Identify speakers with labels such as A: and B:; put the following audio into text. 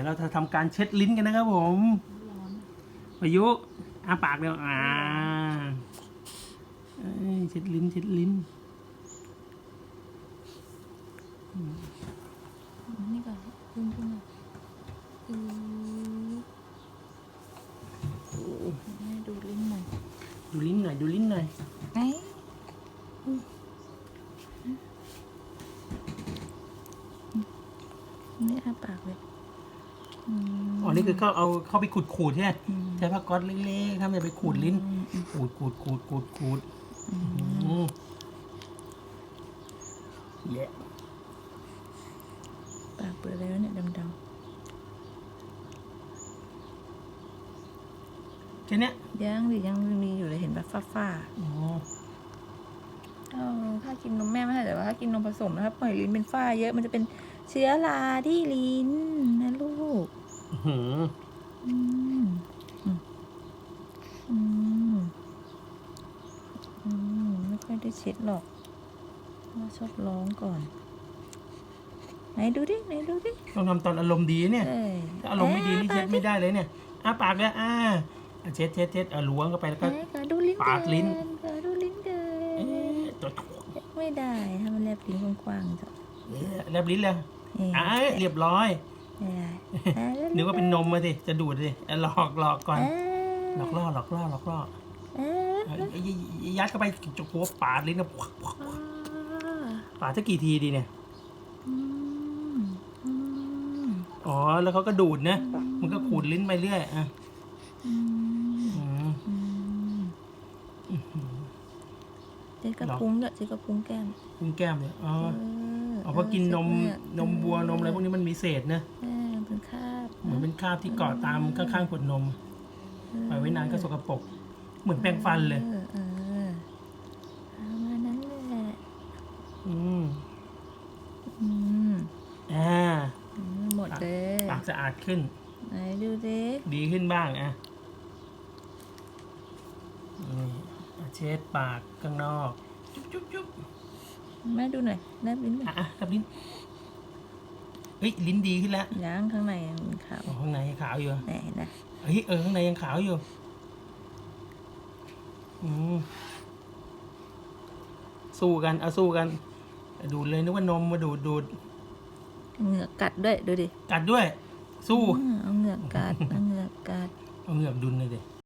A: ดี๋ยวเราจะทำการเช็ดลิ้นกันนะครับผมพายุอาปากเร็วอ่าเอ้ยเช็ดลิ้นเช็ดลิ้น
B: นี่ก่อนขึ้นขึ้นมาอือแม่ดูลิ้นหน่อย
A: ดูลิ้นหน่อย ดูลิ้นหน่อย
B: ไหนอืมนี่อ้าปากเลยม
A: อ๋อนี่คือเขาเอาเข้าไปขูดขูดๆใช่ไหม
B: อืม
A: ใช้ผ้าก๊อซเล็กๆทำไปขูดลิ้น
B: อืมอืม
A: ขูดขูดขูดขูดขูด
B: อืม
A: อืมแย่
B: ปากเปิดแล้วเนี่ยดำ
A: แค่เนี้ย
B: ๆยังดิยังมีอยู่เลยเห็นแบบฝ้า
A: อ๋อ
B: ๆเออถ้ากินนมแม่ไม่ใช่แต่ว่าถ้ากินนมผสมนะครับปล่อยลิ้นเป็นฝ้าเยอะมันจะเป็นเชื้อราที่ลิ้นนะลูก
A: อื้อ หือ
B: อืมอืมอืมอืมไม่ค่อยได้เช็ดหรอกว่าชอบร้องก่อน ไหนดูดิ ไหนดูดิ
A: ต้องทำตอนอารมณ์ดีเนี่ย
B: เอ้ย
A: ถ้าอารมณ์ไม่ดีนี่เช็ดไม่ได้เลยเนี่ยอ้าปากเลยอ่าอะเช็ดเช็ดเช็ดเอาล้วงเข้าไปแล้วก็
B: เอ้ยขอดูลิ้น
A: ปาดลิ้น
B: เกินขอดูลิ้นเกิ
A: เอ๊
B: นะ
A: ตัว
B: ไม่ได้ถ้ามันแลบลิ้นกว้างๆจ้ะ
A: เอ๊ะแลบลิ้นเลย
B: เอ้ย
A: อ่าเรียบร้อย
B: ไม่ได้อะแลบ
A: นึกว่าเป็นนมมาสิจะดูดสิอะหลอกหลอกก่อน
B: เอ้ย
A: หลอกล่อหลอกล่อหลอกล่อ
B: เอ้ย
A: เอ้ยเอ้ยเอ้ยยัดเข้าไปจุกหัวปาดลิ้นนะ
B: อ่า
A: ปาดจะกี่ทีดีเนี่ย
B: อืมอืม
A: อ๋อ แล้วเขาก็ดูดนะ มันก็ขูดลิ้นไปเรื่อยอะ
B: อืม
A: อืม
B: อืมเจ๊กระพุ้งด้วยเจ๊กระพุ้งแก้ม
A: พุงแก้มเนี่ยอ๋อ
B: เออ
A: เอาเพราะกินนม
B: เออ
A: นมวัวนมอะไรพวกนี้มันมีเศษนะ
B: เออเป็นคราบ
A: เหมือนเป็นคราบที่เกาะตามข้างๆขวดนมปล่อยไว้นานก็สกปรกเหมือนแปรงฟันเลย
B: เออเออเอามานั้นแหละ
A: อืม
B: อืม
A: อ่า
B: อืมหมดเลย
A: ปากสะอาดขึ้น
B: ไหนดูดิ
A: ดีขึ้นบ้างอะนี่อะเช็ดปากข้างนอก จุ๊บจุ๊บจุ๊บ
B: แม่ดูหน่อยแลบลิ้นหน่อย
A: อะอะรับลิ้นเฮ้ยลิ้นดีขึ้นแล้ว
B: ย่างข้างในยังเป็นขาว
A: อ๋อข้างในขาวอยู่
B: ไหนนะ
A: เฮ้ยเออข้างในยังขาวอยู่อืมสู้กันเอาสู้กัน ดูดเลยนึกว่านมมาดูดดูด
B: เหงือกกัดด้วยดูดิ
A: กัดด้วย สู้
B: อืมเอาเหงือกกัดเอาเหงือกกัด
A: เอาเหงือกดุนเลยดิ